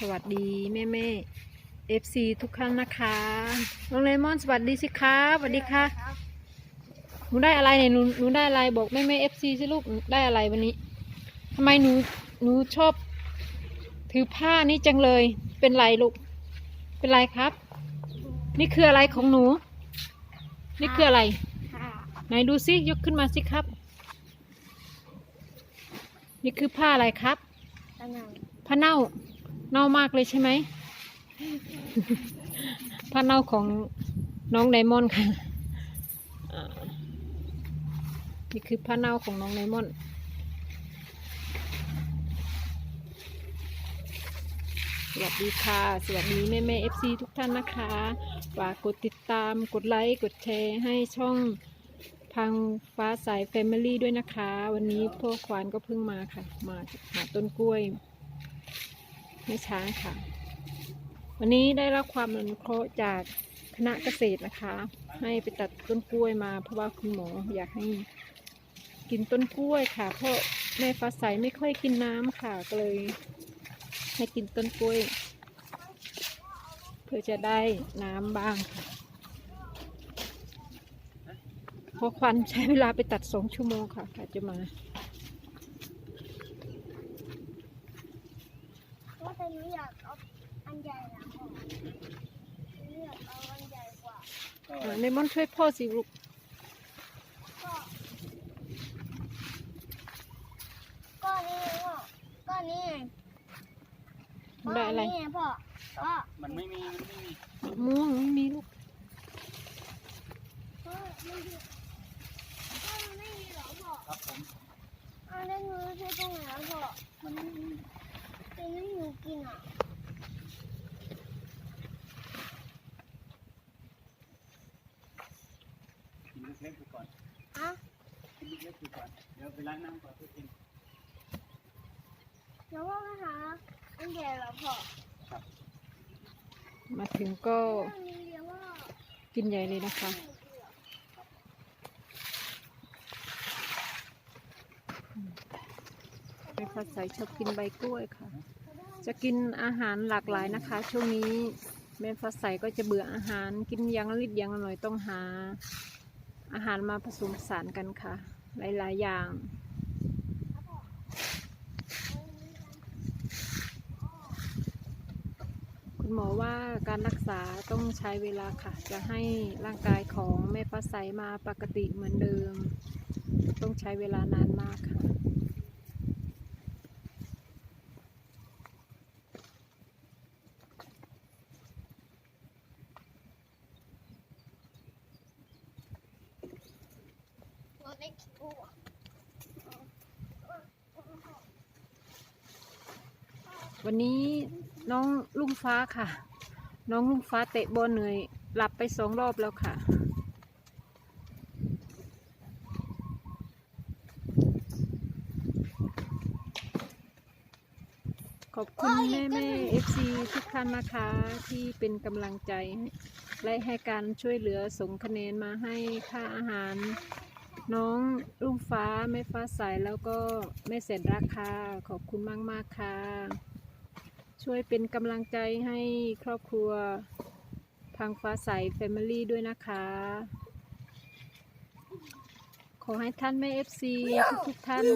สวัสดีแม่แม่เอฟซีทุกครั้งนะคะน้องเลมอนสวัสดีสิคะสวัสดีค่ะหนูได้อะไรเนี่ยหนูหนูได้อะไรบอกแม่แม่เอฟซีสิลูกหนูได้อะไรวันนี้ทำไมหนูหนูชอบ ถือผ้านี่จังเลยเป็นไรลูกเป็นไรครับ นี่คืออะไรของหนู นี่คืออะไรค่ะไหนดูซิยกขึ้นมาสิครับ นี่คือผ้าอะไรครับตะนังผ้าเน่า เน่ามากเลยใช่ไหมผ้าเน่าของน้องไดมอนด์ค่ะอ่านี่คือผ้าเน่าของน้องไดมอนด์สวัสดีค่ะ สวัสดีแม่แม่เอฟซีทุกท่านนะคะฝากกดติดตามกดไลค์กดแชร์ให้ช่องพังฟ้าใสแฟมิลี่ด้วยนะคะ วันนี้พ่อควานก็เพิ่งมาค่ะ มาหาต้นกล้วย ไม่ช้าค่ะ วันนี้ได้รับความอนุเคราะห์จากคณะเกษตรนะคะ ให้ไปตัดต้นกล้วยมา เพราะว่าคุณหมออยากให้กินต้นกล้วยค่ะ เพราะแม่ฟ้าใสไม่ค่อยกินน้ำค่ะ ก็เลย ให้กินต้นกล้วย เพื่อจะได้น้ำบ้างค่ะเพอควันใช้เวลาไปตัดสองชั่วโมงค่ะอาจจะมา ว่าแต่หนูอยากเอาอันใหญ่ละพ่อหนูอยากเอาอันใหญ่กว่าอ่าในมอนช่วยพ่อสิลูกก็ก็นี่พ่อก็นี่ไงได้อะไรก็นี่ไงพ่อพ่อมันไม่มี มันไม่มีมะม่วงไม่มีลูกพ่อไม่มีพ่อมันไม่มีเหรอพ่อครับผมอ้าวแล้วหนูจะใช้ตรงไหนอะพ่อมันไม่มีเป็นให้หนูกินอะ กินเล็กๆดูก่อน อะ เดูก่อนเดี๋ยวไปล้างน้ำก่อนเพื่อกินแล้วพ่อมาหาอันใหญ่เหรอพ่อครับมาถึงก็อันนี้เรียกว่ากินใหญ่เลยนะคะแม่ฟ้าใสชอบกินใบกล้วยค่ะ จะกินอาหารหลากหลายนะคะ ช่วงนี้แม่ฟ้าใสก็จะเบื่ออาหารกินยังลิดยังหน่อยต้องหา อาหารมาผสมผสานกันค่ะ หลาย ๆ อย่าง คุณหมอว่าการรักษาต้องใช้เวลาค่ะ จะให้ร่างกายของแม่ฟ้าใสมาปกติเหมือนเดิม ต้องใช้เวลานานมากค่ะ ตัวเล็กตัววันนี้น้องลุงฟ้าค่ะ น้องลุงฟ้าเตะบอลเหนื่อยหลับไปสองรอบแล้วค่ะ ขอบคุณแม่แม่เอฟซีทุกท่านนะคะที่เป็นกำลังใจ และให้การช่วยเหลือส่งคะแนนมาให้ค่าอาหาร น้องลุงฟ้าแม่ฟ้าใสแล้วก็แม่เสร็จราคาขอบคุณมากมากค่ะ ช่วยเป็นกำลังใจให้ครอบครัวพังฟ้าใสแฟมิลี่ด้วยนะคะ ขอให้ท่านแม่เอฟซีทุกท่าน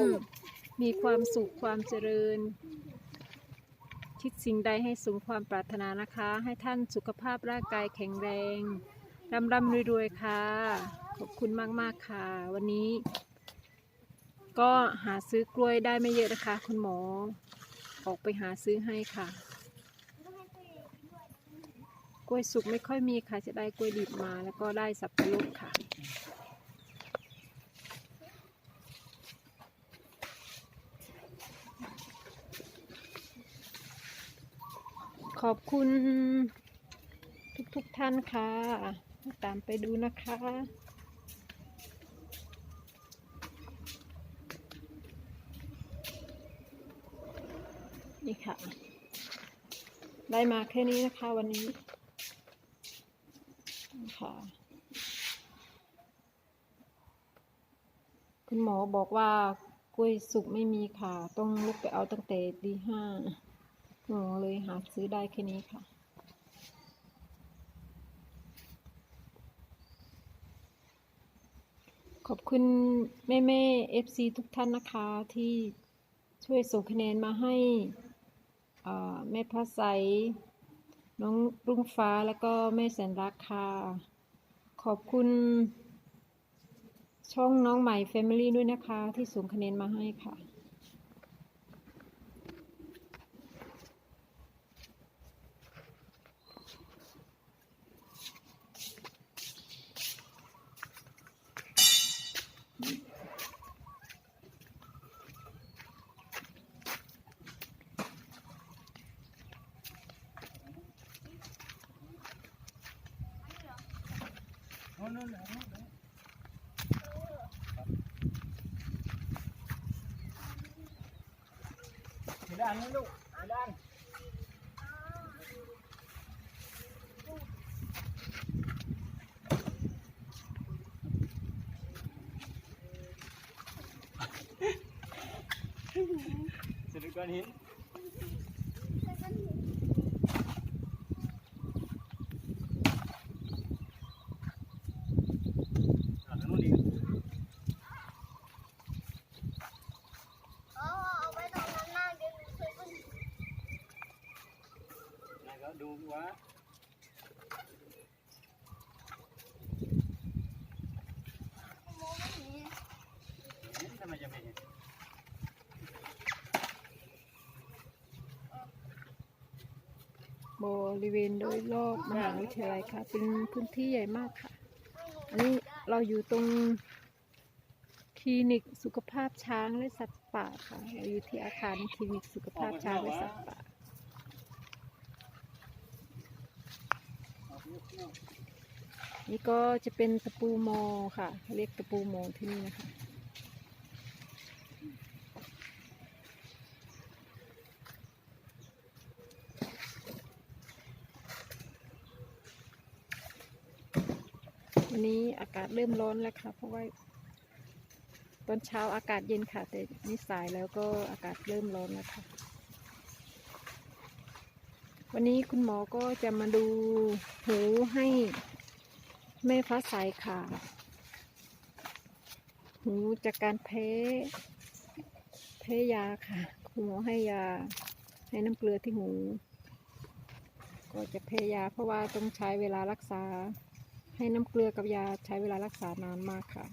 มีความสุขความเจริญ คิดสิ่งใดให้สมความปรารถนานะคะ ให้ท่านสุขภาพร่างกายแข็งแรงร่ำร่ำรวยๆค่ะ ขอบคุณมาก ๆ ค่ะ วันนี้ ก็หาซื้อกล้วยได้ไม่เยอะนะคะ คุณหมอ ออกไปหาซื้อให้ค่ะ กล้วยสุกไม่ค่อยมีค่ะจะได้กล้วยดิบมา แล้วก็ได้สับปะรดค่ะขอบคุณทุกๆทท่านค่ะ ตามไปดูนะคะ นี่ค่ะ ได้มาแค่นี้นะคะวันนี้ค่ะคุณหมอบอกว่ากล้วยสุกไม่มีค่ะ ต้องลุกไปเอาตั้งแต่ตีห้าหมอเลยหาซื้อได้แค่นี้ค่ะ ขอบคุณแม่แม่เอฟซีทุกท่านนะคะที่ช่วยส่งคะแนนมาให้ แม่พระใสน้องรุ่งฟ้าแล้วก็แม่แสนรักค่ะ ขอบคุณ ช่องน้องใหม่ Family ด้วยนะคะ ที่ส่งคะแนนมาให้ค่ะ โน่นโน่นโน่นโน่น ไม่ได้นะลูกไม่ได้ สะดุดก้อนหิน แล้วก็หนี อะทางนู้นอีก อ๋อเอาไว้ตรงนั้นน่ะเดี๋ยวหนูช่วยคุณ นายก็ ดูว่ามองไม่เห็นเห็นทำไมจะไม่เห็นบริเวณโดยรอบมหาวิทยาลัยค่ะ เป็นพื้นที่ใหญ่มากค่ะ อันนี้เราอยู่ตรงคลินิกสุขภาพช้างและสัตว์ป่าค่ะ เราอยู่ที่อาคารคลินิกสุขภาพช้างและสัตว์ป่า ออกลูกนอก นี่ก็จะเป็นตะปูโมค่ะ เรียกตะปูโมที่นี่นะคะ วันนี้อากาศเริ่มร้อนแล้วค่ะ เพราะว่าตอนเช้าอากาศเย็นค่ะ แต่นี่สายแล้วก็อากาศเริ่มร้อนแล้วค่ะ วันนี้คุณหมอก็จะมาดูหูให้ แม่ฟ้าใสค่ะ หูจากการแพ้ แพ้ยาค่ะคุณหมอให้ยา ให้น้ำเกลือที่หู ก็จะแพ้ยาเพราะว่าต้องใช้เวลารักษา ให้น้ำเกลือกับยาใช้เวลารักษานานมากค่ะ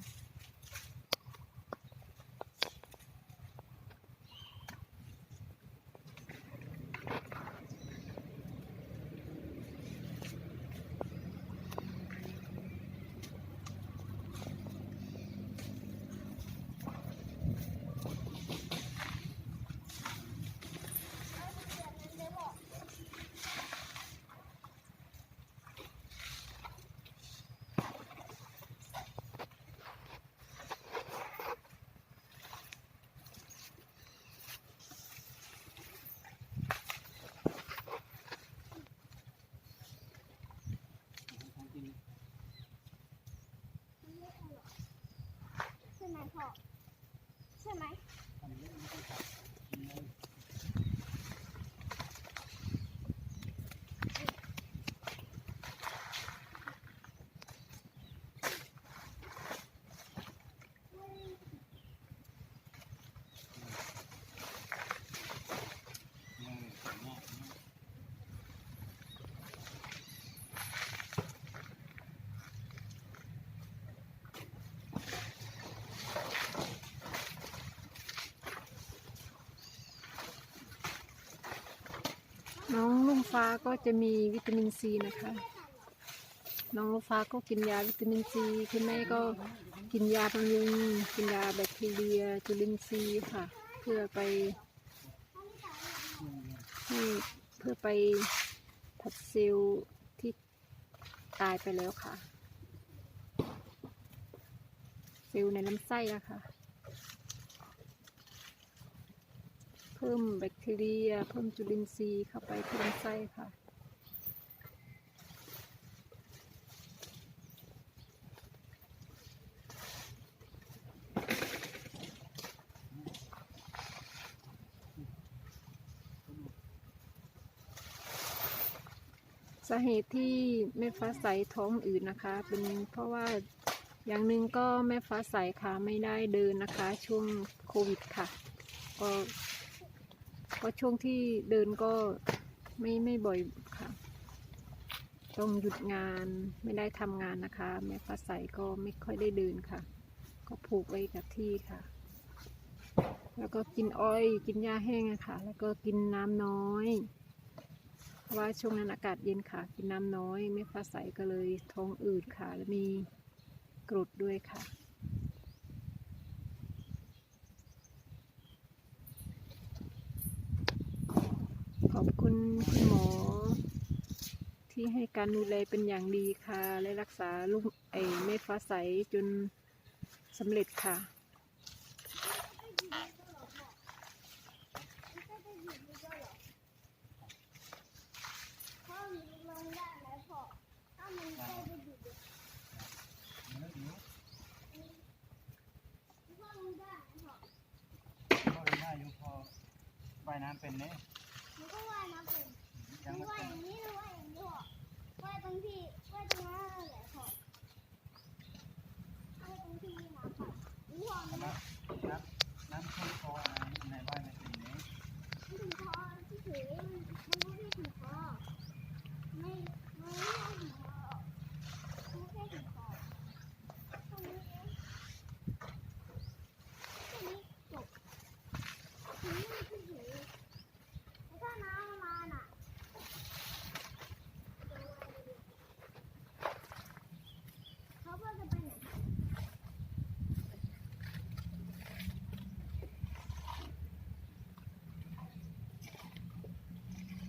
พ่อใช่ไหม ทำเล่นไม่ต้องตัดกินเลย น้องลุง ฟ้าก็จะมีวิตามินซีนะคะ น้องลุงฟ้าก็กินยาวิตามินซีคุณแม่ก็กินยาบำรุงกินยาแบคทีเรียจุลินทรีย์ค่ะ เพื่อไปให้เพื่อไปผัดเซลล์ที่ตายไปแล้วค่ะ เซลล์ในลำไส้อะค่ะ พิ่มแบคทีเรีย เพิ่มจุลินทรีย์เข้าไปที่ลำไส้ค่ะสาเหตุที่แม่ฟ้าใสท้องอืดนะคะ เป็นเพราะว่าอย่างหนึ่งก็แม่ฟ้าใสค่ะไม่ได้เดินนะคะ ช่วงโควิดค่ะ ก็ ก็ช่วงที่เดินก็ไม่ไม่บ่อยค่ะ ต้องหยุดงานไม่ได้ทำงานนะคะ แม่ฟ้าใสก็ไม่ค่อยได้เดินค่ะ ก็ผูกไว้กับที่ค่ะ แล้วก็กินอ้อยกินหญ้าแห้งอะค่ะ แล้วก็กินน้ำน้อยเพราะว่าช่วงนั้นอากาศเย็นค่ะ กินน้ำน้อย แม่ฟ้าใสก็เลยท้องอืดค่ะ และมีกรดด้วยค่ะ ขอบคุณคุณหมอ ที่ให้การดูแลเป็นอย่างดีค่ะ และรักษาลูกไอ้แม่ฟ้าใสจนสำเร็จค่ะได้ไหมพ่อถ้ามันใกล้จะหยุดเดี๋ยวมันเลิกอยู่พ่อลงได้ไหมพ่อพอเล่นได้อยู่พอว่ายน้ำเป็นเนี่ยหนู ก็ว่ายน้ำเป็นหยังนูไม่ว่ายเป็อนย่างนี้หรือว่ายอย่างนี้พ่อว่ายตรงที่ว่ายตรงนั้นแหละพ่อว่ายตรงที่มีน้ำค่ะหนูพ่อมัน น้ำน้ำน้ำท่วมคออะไรในว่ายไม่เป็นเนี่ย ถึงคอที่ถือมันมันไม่ได้ถึงคอไม่ไม่ได้ถึงคอไม่ใช่ถึงคอตรงนี้เองแค่นี้จบถึงนี่มันคือถือแล้วถ้าน้ำมาน่ะเขาเพื่อจะไปไหน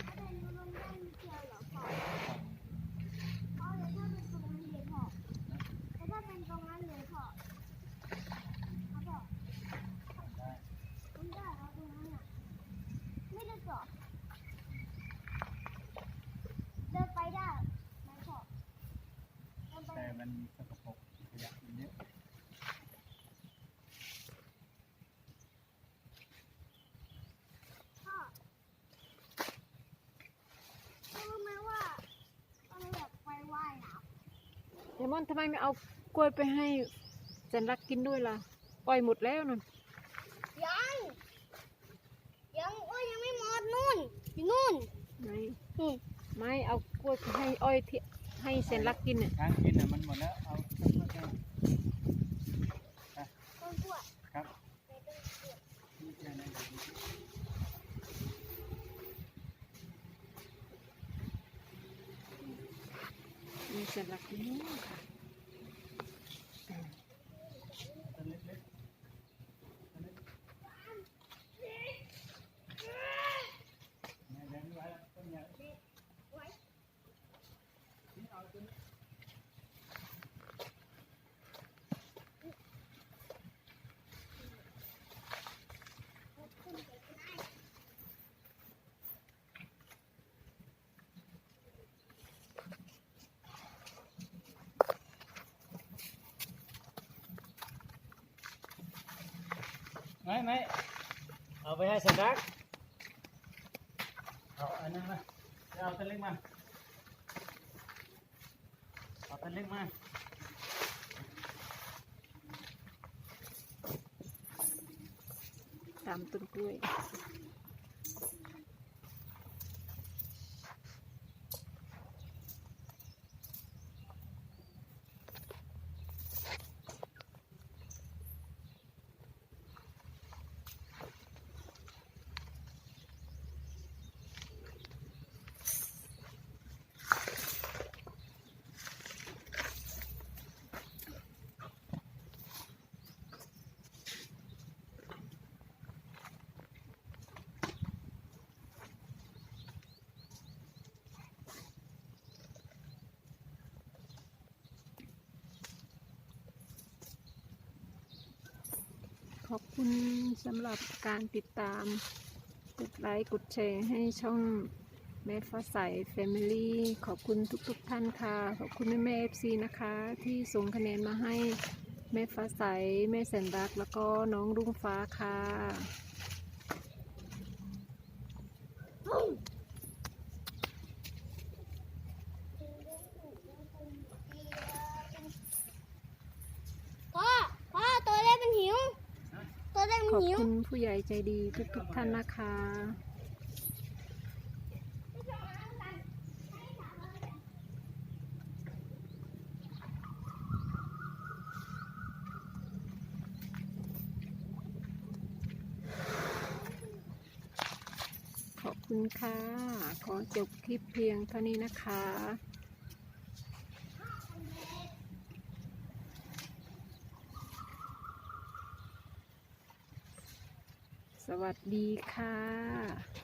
ถ้าเป็นมันลงได้นิดเดียวเหรอพ่อพ่อแล้วถ้าเป็นตรงนั้นเลยพ่อแล้วถ้าเป็นตรงนั้นเลยพ่อเขาบอก ได้ มันได้แล้วตรงนั้นอะ ไม่ได้จอดเดินไปได้ไหมพ่อเดินไป แต่มันสกปรกขยะมันเยอะ พ่อรู้ไหมว่าเราอยากไปว่ายน้ เดม อนทำไมไม่เอากล้วยไปให้แสนรักกินด้วยล่ะปล่อยหมดแล้วนั่นำยังยังโอ้ยยังไม่หมดนู่นอยู่นู่นไหนนู่นไม่เอากล้วยไปให้อ้อยที่ให้แสนรักกินเนี่ยช้างกินน่ะมันหมดแล้วเอาเพิ่มเพิ่มต้นกล้วยครับไปต้นกล้วยนี่แค่นั้นเองมีแสนรักกินนู่นค่ะ ต้นเล็กๆต้นเล็กแม่แดงไม่ไหวแล้วต้นใหญ่ ไว้ นี่เอาต้นนี้ ขึ้นไปก็ได้ ไม่ไม่เอาไปให้สันดักเอาอันนั้นมาเอาตะเล็กมาเอาตะเล็กมาตามต้นกล้วย ขอบคุณสำหรับการติดตาม กดไลค์กดแชร์ให้ช่องแม่ฟ้าใส Family ขอบคุณทุกๆทท่านค่ะ ขอบคุณแม่แม่เอฟซีนะคะ ที่ส่งคะแนนมาให้แม่ฟ้าใสแม่แสนรัก แล้วก็น้องรุ่งฟ้าค่ะ อบ นิ้ว คุณ ผู้ใหญ่ใจดีทุกทุกๆท่านนะคะขอบคุณค่ะ ขอจบคลิปเพียงเท่านี้นะคะ ส วัสดีค่ะ